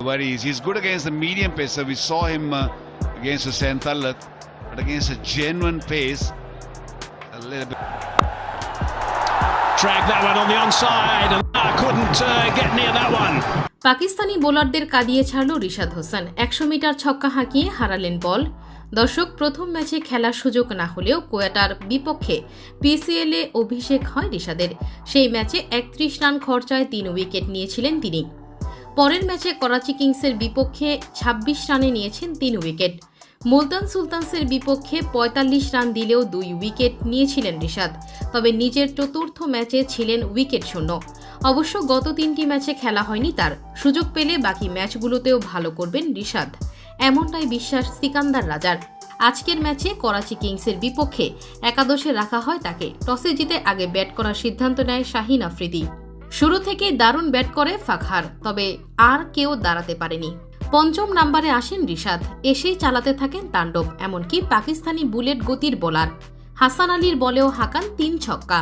worries. He's good against the medium pacer. We saw him uh, against Hussein Tallat, but against a genuine pace, a little bit. Drag that one on the onside and uh, couldn't uh, get near that one. Pakistani বোলারদের কাঁদিয়ে ছাড়ল রিশাদ হোসেন একশো metre ছক্কা হাঁকিয়ে হারালেন বল দর্শক প্রথম ম্যাচে খেলার সুযোগ না হলেও কোয়াটার বিপক্ষে পিসিএল এ অভিষেক হয় রিশাদের সেই ম্যাচে একত্রিশ রান খরচায় তিন উইকেট নিয়েছিলেন তিনি পরের ম্যাচে করাচি কিংসের বিপক্ষে ২৬ রানে নিয়েছেন তিন উইকেট। মুলতান সুলতানসের বিপক্ষে ৪৫ রান দিলেও দুই উইকেট নিয়েছিলেন রিশাদ, তবে নিজের চতুর্থ ম্যাচে ছিলেন উইকেট শূন্য। অবশ্য গত তিনটি ম্যাচে খেলা হয়নি তার। সুযোগ পেলে বাকি ম্যাচগুলোতেও ভালো করবেন রিশাদ। এমনটাই বিশ্বাস সিকান্দার রাজার। আজকের ম্যাচে করাচি কিংসের বিপক্ষে একাদশে রাখা হয় তাকে। টসে জিতে আগে ব্যাট করার সিদ্ধান্ত নেয় শাহিন আফ্রিদি। শুরু থেকে দারুণ ব্যাট করে ফাখার, তবে আর কেউ দাঁড়াতে পারেনি। পঞ্চম নাম্বারে আসেন রিশাদ, এসেই চালাতে থাকেন তাণ্ডব, এমনকি পাকিস্তানি বুলেট গতির বোলার। হাসান আলীর বলেও হাঁকান তিন ছক্কা।